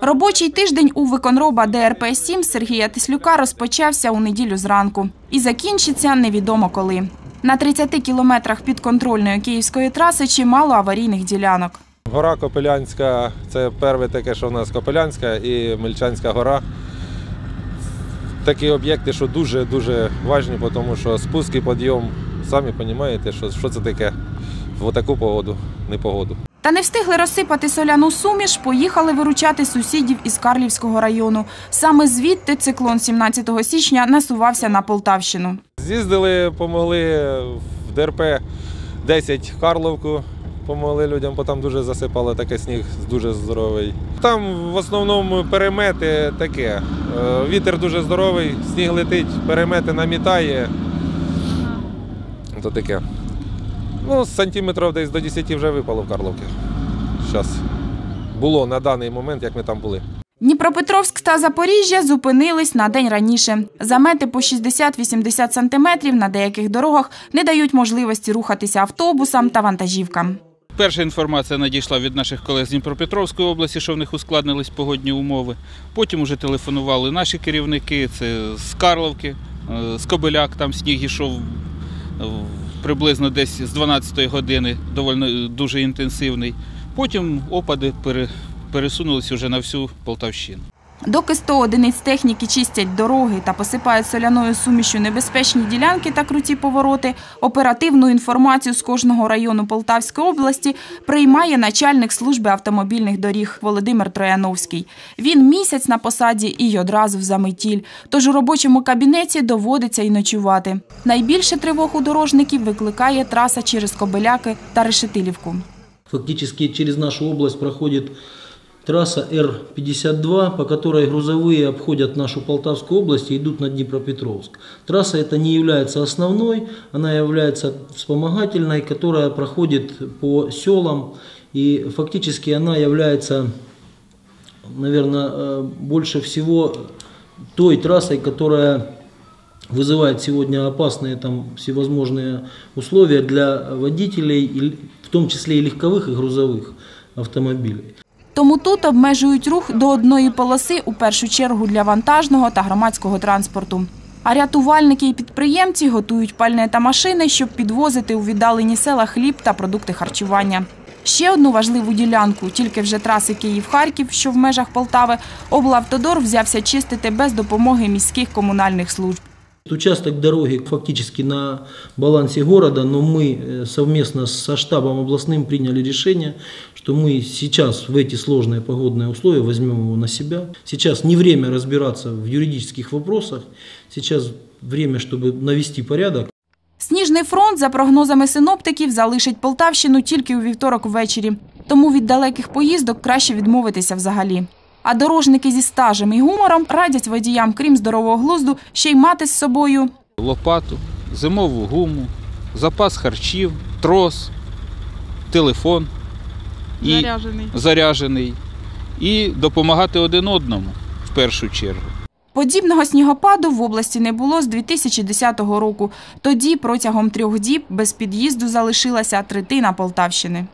Робочий тиждень у виконроба ДРП-7 Сергія Тислюка розпочався у неділю зранку і закінчиться невідомо коли. На 30 кілометрах підконтрольної київської траси чимало аварійних ділянок. Гора Копилянська це перше таке, що в нас Копилянська і Мельчанська гора. Такі об'єкти, що дуже-дуже важні, тому що спуск і підйом, самі розумієте, що це таке в таку погоду, непогоду. Та не встигли розсипати соляну суміш, поїхали виручати сусідів із Карлівського району. Саме звідти циклон 17 січня насувався на Полтавщину. З'їздили, помогли в ДРП 10 Карловку, помогли людям, бо там дуже засипало таке сніг дуже здоровий. Там в основному перемети таке. е, Вітер дуже здоровий, сніг летить, перемети намітає. То таке. Ну, з сантиметрів десь до 10 вже випало в Карловці. Зараз було на даний момент, як ми там були. Дніпропетровськ та Запоріжжя зупинились на день раніше. Замети по 60-80 сантиметрів на деяких дорогах не дають можливості рухатися автобусам та вантажівкам. Перша інформація надійшла від наших колег з Дніпропетровської області, що в них ускладнились погодні умови. Потім вже телефонували наші керівники, це з Карловки, е, з Кобиляк, там сніг йшов е, приблизно десь з 12 години, доволі дуже інтенсивний. Потім опади пере- пересунулися вже на всю Полтавщину. Доки 100 одиниць техніки чистять дороги та посипають соляною сумішю небезпечні ділянки та круті повороти, оперативну інформацію з кожного району Полтавської області приймає начальник служби автомобільних доріг Володимир Трояновський. Він місяць на посаді і одразу в заметіль. Тож у робочому кабінеті доводиться й ночувати. Найбільше тривог у дорожників викликає траса через Кобиляки та Решетилівку. Фактически через нашу область проходит трасса Р-52, по которой грузовые обходят нашу Полтавскую область и идут на Днепропетровск. Трасса эта не является основной, она является вспомогательной, которая проходит по селам. И фактически она является, наверное, э, больше всего той трассой, которая вызывает сегодня опасные там всевозможные условия для водителей, в том числе и легковых, и грузовых автомобилей. Тому тут обмежують рух до одної полоси у першу чергу для вантажного та громадського транспорту. А рятувальники і підприємці готують пальне та машини, щоб підвозити у віддалені села хліб та продукти харчування. Ще одну важливу ділянку, тільки вже траси Київ-Харків, що в межах Полтави, облавтодор взявся чистити без допомоги міських комунальних служб. Участок дороги фактически на балансе города, но мы э, совместно со штабом областным приняли решение, что мы сейчас в эти сложные погодные условия возьмем его на себя. Сейчас не время разбираться в юридических вопросах, сейчас время, чтобы навести порядок. Сніжний фронт, за прогнозами синоптиків, залишить Полтавщину тільки у вівторок ввечері. Тому від далеких поїздок краще відмовитися взагалі. А дорожники зі стажем і гумором радять водіям, крім здорового глузду, ще й мати з собою Лопату, зимову гуму, запас харчів, трос, телефон і заряджений. заряджений. І допомагати один одному в першу чергу. Подібного снігопаду в області не було з 2010 року. Тоді протягом трьох діб без під'їзду залишилася третина Полтавщини.